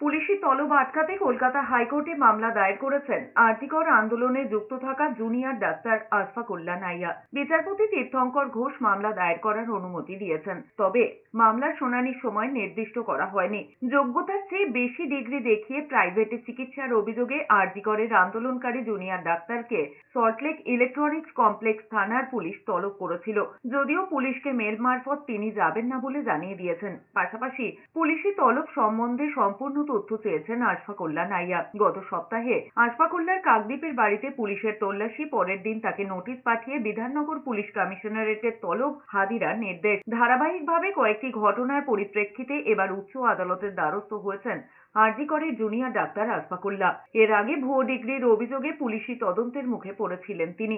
পুলিশি তলব আটকাতে কলকাতা হাইকোর্টে মামলা দায়ের করেছেন। আর্টিকর আন্দোলনে যুক্ত থাকা জুনিয়র ডাক্তার আশফাকুল্লা নাইয়া বিচারপতি তীর্থঙ্কর ঘোষ মামলা দায়ের করার অনুমতি দিয়েছেন। তবে মামলার শুনানির সময় নির্দিষ্ট করা হয়নি। যোগ্যতার চেয়ে বেশি ডিগ্রি দেখিয়ে প্রাইভেটে চিকিৎসার অভিযোগে আরজিকরের আন্দোলনকারী জুনিয়র ডাক্তারকে সল্টলেক ইলেকট্রনিক্স কমপ্লেক্স থানার পুলিশ তলব করেছিল। যদিও পুলিশকে মেল মারফত তিনি যাবেন না বলে জানিয়ে দিয়েছেন। পাশাপাশি পুলিশি তলব সম্বন্ধে সম্পূর্ণ তথ্য চেয়েছেন আশফা আশফাকুল্লা নাইয়া। গত সপ্তাহে আশফাকুল্লার কাকদ্বীপের বাড়িতে পুলিশের তল্লাশি, পরের দিন তাকে নোটিশ পাঠিয়ে বিধাননগর পুলিশ কমিশনারেটের তলব হাজিরার নির্দেশ। ধারাবাহিকভাবে কয়েকটি ঘটনার পরিপ্রেক্ষিতে এবার উচ্চ আদালতের দ্বারস্থ হয়েছেন আরজিকরের জুনিয়র ডাক্তার আশফাকুল্লা এর আগে ভুয়ো ডিগ্রির অভিযোগে পুলিশি তদন্তের মুখে পড়েছিলেন তিনি।